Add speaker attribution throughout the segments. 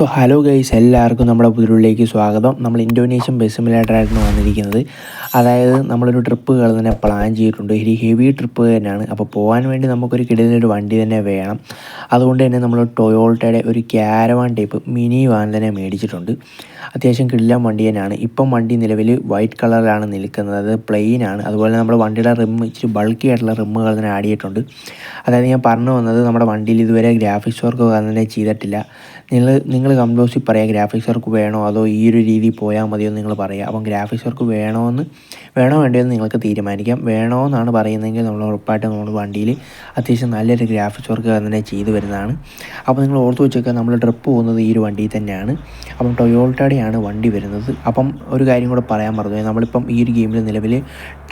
Speaker 1: So hello guys എല്ലാവർക്കും നമ്മുടെ പുതിരുള്ളിലേക്ക് സ്വാഗതം. നമ്മൾ ഇൻഡോനേഷ്യൻ ബസ് സിമുലേറ്ററായിട്ടാണ് വന്നിരിക്കുന്നത്. അതായത് നമ്മളൊരു ട്രിപ്പ് തന്നെ പ്ലാൻ ചെയ്തിട്ടുണ്ട്. ഒരു ഹെവി ട്രിപ്പ് തന്നെയാണ്. അപ്പോൾ പോകാൻ വേണ്ടി നമുക്കൊരു കിടലൊരു വണ്ടി തന്നെ വേണം. അതുകൊണ്ട് തന്നെ നമ്മൾ ടൊയോൾട്ടയുടെ ഒരു ക്യാരവാൻ ടൈപ്പ് മിനി വാൻ തന്നെ മേടിച്ചിട്ടുണ്ട്. അത്യാവശ്യം കിടിലൻ വണ്ടി തന്നെയാണ്. ഇപ്പം വണ്ടി നിലവിൽ വൈറ്റ് കളറിലാണ് നിൽക്കുന്നത്. അത് പ്ലെയിൻ ആണ്. അതുപോലെ നമ്മുടെ വണ്ടിയുടെ റിം ഇച്ചിരി ബൾക്കി ആയിട്ടുള്ള റിമ്മുകൾ തന്നെ ആഡ് ചെയ്തിട്ടുണ്ട്. അതായത് ഞാൻ പറഞ്ഞു വന്നത് നമ്മുടെ വണ്ടിയിൽ ഇതുവരെ ഗ്രാഫിക്സ് വർക്ക് തന്നെ ചെയ്തിട്ടില്ല. നിങ്ങൾ നിങ്ങൾ കമ്പോസിൽ പറയുക ഗ്രാഫിക്സ് വർക്ക് വേണോ അതോ ഈ ഒരു രീതിയിൽ പോയാൽ മതിയോ നിങ്ങൾ പറയുക. അപ്പം ഗ്രാഫിക്സ് വർക്ക് വേണമെന്ന് വേണോ വേണ്ടോ എന്ന് നിങ്ങൾക്ക് തീരുമാനിക്കാം. വേണോ എന്നാണ് പറയുന്നതെങ്കിൽ നമ്മൾ ഉറപ്പായിട്ട് നമ്മൾ വണ്ടിയിൽ അത്യാവശ്യം നല്ലൊരു ഗ്രാഫിക്സ് വർക്ക് തന്നെ ചെയ്തു വരുന്നതാണ്. അപ്പോൾ നിങ്ങൾ ഓർത്ത് വെച്ചൊക്കെ നമ്മൾ ട്രിപ്പ് പോകുന്നത് ഈ ഒരു വണ്ടിയിൽ തന്നെയാണ്. അപ്പം ടൊയോൾട്ടയുടെയാണ് വണ്ടി വരുന്നത്. അപ്പം ഒരു കാര്യം കൂടെ പറയാൻ മറന്നു നമ്മളിപ്പം ഈ ഒരു ഗെയിമിൽ നിലവിൽ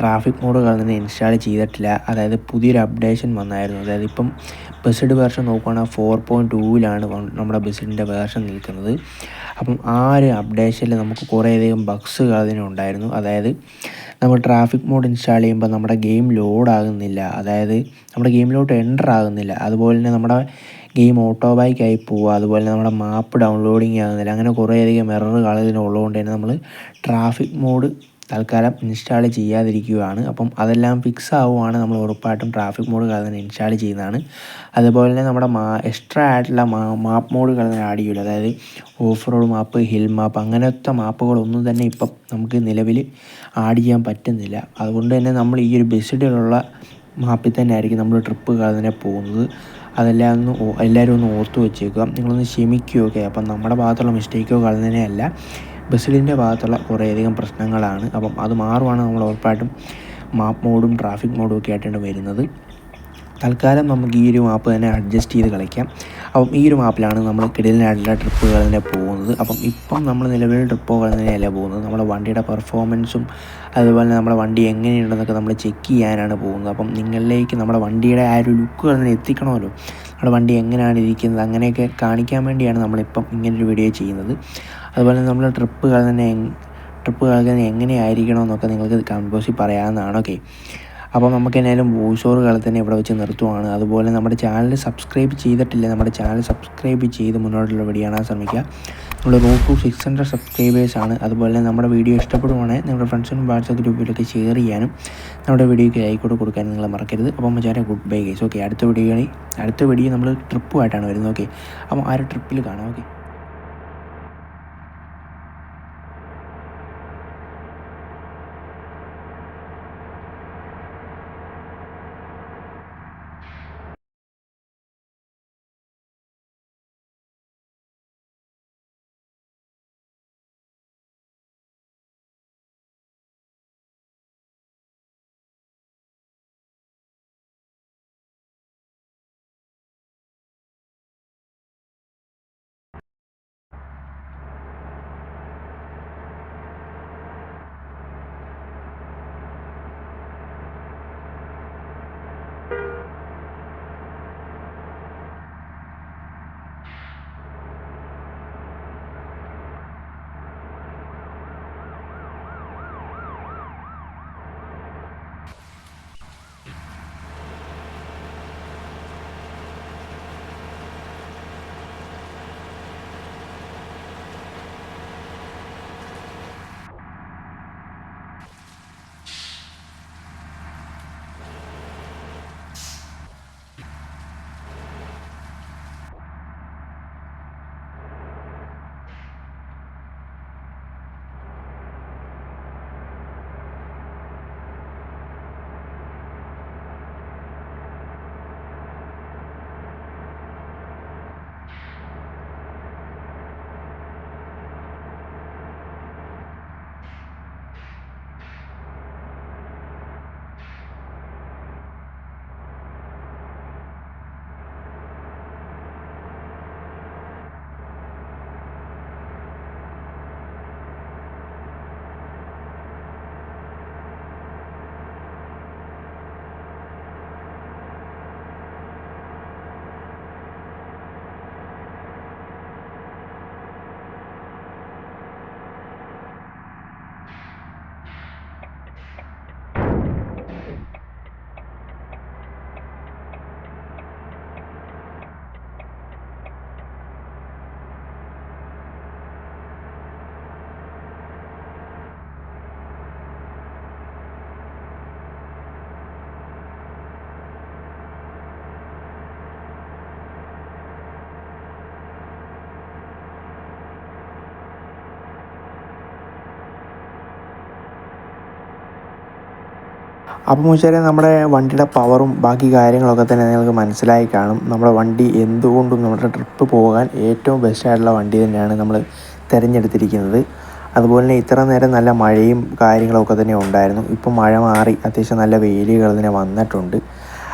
Speaker 1: ട്രാഫിക് മോഡുകൾ തന്നെ ഇൻസ്റ്റാൾ ചെയ്തിട്ടില്ല. അതായത് പുതിയൊരു അപ്ഡേഷൻ വന്നായിരുന്നു. അതായത് ഇപ്പം ബസ്സിഡ് വേർഷൻ നോക്കുകയാണെങ്കിൽ ഫോർ പോയിന്റ് ടൂവിലാണ് നമ്മുടെ ബസ്സിഡിന്റെ വേർഷൻ നിൽക്കുന്നത്. അപ്പം ആ ഒരു അപ്ഡേഷനിൽ നമുക്ക് കുറേയധികം ബഗ്സുകൾ അതിനുണ്ടായിരുന്നു അതായത് നമ്മൾ ട്രാഫിക് മോഡ് ഇൻസ്റ്റാൾ ചെയ്യുമ്പോൾ നമ്മുടെ ഗെയിം ലോഡ് ആകുന്നില്ല അതായത് നമ്മുടെ ഗെയിമിലോട്ട് എന്റർ ആകുന്നില്ല അതുപോലെ തന്നെ നമ്മുടെ ഗെയിം ഓട്ടോ ബൈക്കായി പോവുക അതുപോലെ നമ്മുടെ മാപ്പ് ഡൗൺലോഡിങ് ആകുന്നില്ല. അങ്ങനെ കുറേയധികം എററുകൾ ഇതിനുള്ളതുകൊണ്ട് തന്നെ നമ്മൾ ട്രാഫിക് മോഡ് തൽക്കാലം ഇൻസ്റ്റാൾ ചെയ്യാതിരിക്കുകയാണ്. അപ്പം അതെല്ലാം ഫിക്സ് ആവുകയാണ് നമ്മൾ ഉറപ്പായിട്ടും ട്രാഫിക് മോഡ് തന്നെ ഇൻസ്റ്റാൾ ചെയ്യുന്നതാണ്. അതുപോലെ തന്നെ നമ്മുടെ മാ എക്സ്ട്രാ ആയിട്ടുള്ള മാ മാപ്പ് മോഡ് മോഡുകൾ ആഡ് ചെയ്യില്ല അതായത് off road map hill map അങ്ങനത്തെ മാപ്പുകളൊന്നും തന്നെ ഇപ്പം നമുക്ക് നിലവിൽ ആഡ് ചെയ്യാൻ പറ്റുന്നില്ല. അതുകൊണ്ട് തന്നെ നമ്മൾ ഈ ഒരു ബസ്സിലുള്ള മാപ്പിൽ തന്നെ ആയിരിക്കും നമ്മൾ ട്രിപ്പ് തന്നെ പോകുന്നത്. അതെല്ലാം ഒന്ന് എല്ലാവരും ഒന്ന് ഓർത്ത് വെച്ചേക്കുക. നിങ്ങളൊന്ന് ക്ഷമിക്കുകയൊക്കെ. അപ്പം നമ്മുടെ ഭാഗത്തുള്ള മിസ്റ്റേക്കോ കളഞ്ഞതിനെയല്ല ബസ്സിലിന്റെ ഭാഗത്തുള്ള കുറേയധികം പ്രശ്നങ്ങളാണ്. അപ്പം അത് മാറുവാണ് നമ്മൾ ഉറപ്പായിട്ടും മാപ്പ് മോഡും ട്രാഫിക് മോഡും ഒക്കെ ആയിട്ടാണ് വരുന്നത്. തൽക്കാലം നമുക്ക് ഈ ഒരു മാപ്പ് തന്നെ അഡ്ജസ്റ്റ് ചെയ്ത് കളിക്കാം. അപ്പം ഈ ഒരു മാപ്പിലാണ് നമ്മൾ കിടലിനായിട്ടുള്ള ട്രിപ്പുകൾ തന്നെ പോകുന്നത്. അപ്പം ഇപ്പം നമ്മൾ നിലവിൽ ട്രിപ്പുകൾ തന്നെയല്ല പോകുന്നത്. നമ്മുടെ വണ്ടിയുടെ പെർഫോമൻസും അതുപോലെ നമ്മുടെ വണ്ടി എങ്ങനെയുണ്ടെന്നൊക്കെ നമ്മൾ ചെക്ക് ചെയ്യാനാണ് പോകുന്നത്. അപ്പം നിങ്ങളിലേക്ക് നമ്മുടെ വണ്ടിയുടെ ആ ഒരു ലുക്കുകൾ തന്നെ എത്തിക്കണമല്ലോ. നമ്മുടെ വണ്ടി എങ്ങനെയാണ് ഇരിക്കുന്നത് അങ്ങനെയൊക്കെ കാണിക്കാൻ വേണ്ടിയാണ് നമ്മളിപ്പം ഇങ്ങനൊരു വീഡിയോ ചെയ്യുന്നത്. അതുപോലെ നമ്മൾ ട്രിപ്പ് തന്നെ കളിക്കുന്നത് എങ്ങനെയായിരിക്കണം എന്നൊക്കെ നിങ്ങൾക്ക് കമ്പോസി പറയാവുന്നതാണ് ഓക്കെ അപ്പോൾ നമുക്ക് എന്തായാലും വോയിസ് ഓവറുകൾ തന്നെ ഇവിടെ വെച്ച് നിർത്തുവാണ്. അതുപോലെ നമ്മുടെ ചാനൽ സബ്സ്ക്രൈബ് ചെയ്തിട്ടില്ല നമ്മുടെ ചാനൽ സബ്സ്ക്രൈബ് ചെയ്ത് മുന്നോട്ടുള്ള വീഡിയോ കാണാൻ ശ്രമിക്കുക. നമ്മൾ റോഡ് ടു സിക്സ് ഹൺഡ്രഡ് സബ്സ്ക്രൈബേഴ്സാണ്. അതുപോലെ നമ്മുടെ വീഡിയോ ഇഷ്ടപ്പെടുവാണെങ്കിൽ നിങ്ങളുടെ ഫ്രണ്ട്സിനും വാട്സപ്പ് ഗ്രൂപ്പിലൊക്കെ ഷെയർ ചെയ്യാനും നമ്മുടെ വീഡിയോയ്ക്ക് ലൈക്കോട് കൊടുക്കാനും നിങ്ങൾ മറക്കരുത്. അപ്പം മച്ചാരെ ഗുഡ് ബൈ ഗൈസ്. ഓക്കെ അടുത്ത വീഡിയോ അടുത്ത വീഡിയോ നമ്മൾ ട്രിപ്പുമായിട്ടാണ് വരുന്നത്. ഓക്കെ അപ്പം ആ ഒരു ട്രിപ്പിൽ കാണാം. ഓക്കെ. അപ്പം മുച്ചാരെ നമ്മുടെ വണ്ടിയുടെ പവറും ബാക്കി കാര്യങ്ങളൊക്കെ തന്നെ നിങ്ങൾക്ക് മനസ്സിലായി കാണും. നമ്മുടെ വണ്ടി എന്തുകൊണ്ടും നമ്മുടെ ട്രിപ്പ് പോകാൻ ഏറ്റവും ബെസ്റ്റായിട്ടുള്ള വണ്ടി തന്നെയാണ് നമ്മൾ തിരഞ്ഞെടുത്തിരിക്കുന്നത്. അതുപോലെ തന്നെ ഇത്ര നേരം നല്ല മഴയും കാര്യങ്ങളൊക്കെ തന്നെ ഉണ്ടായിരുന്നു. ഇപ്പം മഴ മാറി അത്യാവശ്യം നല്ല വെയിലുകൾ തന്നെ വന്നിട്ടുണ്ട്.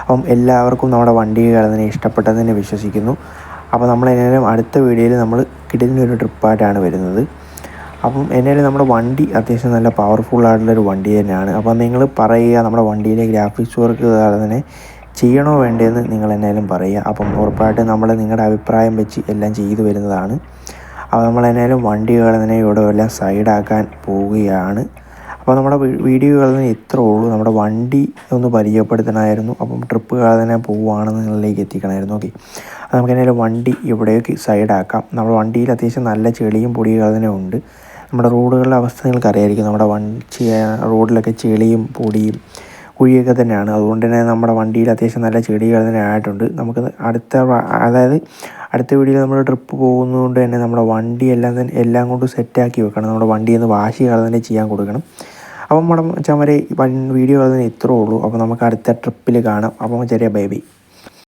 Speaker 1: അപ്പം എല്ലാവർക്കും നമ്മുടെ വണ്ടികൾ തന്നെ ഇഷ്ടപ്പെട്ടതെന്ന് വിശ്വസിക്കുന്നു. അപ്പോൾ നമ്മൾ ഏതായാലും അടുത്ത വീഡിയോയിൽ നമ്മൾ കിടിലിനൊരു ട്രിപ്പായിട്ടാണ് വരുന്നത്. അപ്പം എന്നാലും നമ്മുടെ വണ്ടി അത്യാവശ്യം നല്ല പവർഫുൾ ആയിട്ടുള്ളൊരു വണ്ടി തന്നെയാണ്. അപ്പം നിങ്ങൾ പറയുക നമ്മുടെ വണ്ടിയിലെ ഗ്രാഫിക്സ് വർക്ക് തന്നെ ചെയ്യണോ വേണ്ടതെന്ന് നിങ്ങൾ എന്നാലും പറയുക. അപ്പം ഉറപ്പായിട്ടും നമ്മൾ നിങ്ങളുടെ അഭിപ്രായം വെച്ച് എല്ലാം ചെയ്തു വരുന്നതാണ്. അപ്പോൾ നമ്മൾ എന്നാലും വണ്ടികൾ തന്നെ ഇവിടെ എല്ലാം സൈഡാക്കാൻ പോവുകയാണ്. അപ്പോൾ നമ്മുടെ വീഡിയോകൾ തന്നെ ഇത്രേ ഉള്ളൂ. നമ്മുടെ വണ്ടി ഒന്ന് പരിചയപ്പെടുത്തണമായിരുന്നു. അപ്പം ട്രിപ്പ് തന്നെ പോവുകയാണെന്ന് നിങ്ങളിലേക്ക് എത്തിക്കണമായിരുന്നു. ഓക്കെ. അപ്പോൾ നമുക്ക് എന്നാലും വണ്ടി ഇവിടേക്ക് സൈഡാക്കാം നമ്മുടെ വണ്ടിയിൽ അത്യാവശ്യം നല്ല ചെളിയും പൊടിയും തന്നെ ഉണ്ട്. നമ്മുടെ റോഡുകളുടെ അവസ്ഥ നിങ്ങൾക്ക് അറിയായിരിക്കും നമ്മുടെ വണ്ടി റോഡിലൊക്കെ ചെളിയും പൊടിയും കുഴിയൊക്കെ തന്നെയാണ്. അതുകൊണ്ട് തന്നെ നമ്മുടെ വണ്ടിയിൽ അത്യാവശ്യം നല്ല ചെടികൾ തന്നെ ആയിട്ടുണ്ട്. നമുക്ക് അടുത്ത അതായത് അടുത്ത വീഡിയോയിൽ നമ്മൾ ട്രിപ്പ് പോകുന്നതുകൊണ്ട് തന്നെ നമ്മുടെ വണ്ടി എല്ലാം തന്നെ എല്ലാം കൊണ്ട് സെറ്റാക്കി വെക്കണം. നമ്മുടെ വണ്ടി ഒന്ന് വാശി തന്നെ ചെയ്യാൻ കൊടുക്കണം. അപ്പം നമ്മുടെ ചമരെ വീഡിയോ തന്നെ ഇത്രേ ഉള്ളൂ. അപ്പോൾ നമുക്ക് അടുത്ത ട്രിപ്പിൽ കാണാം. അപ്പം ചെറിയ ബേബി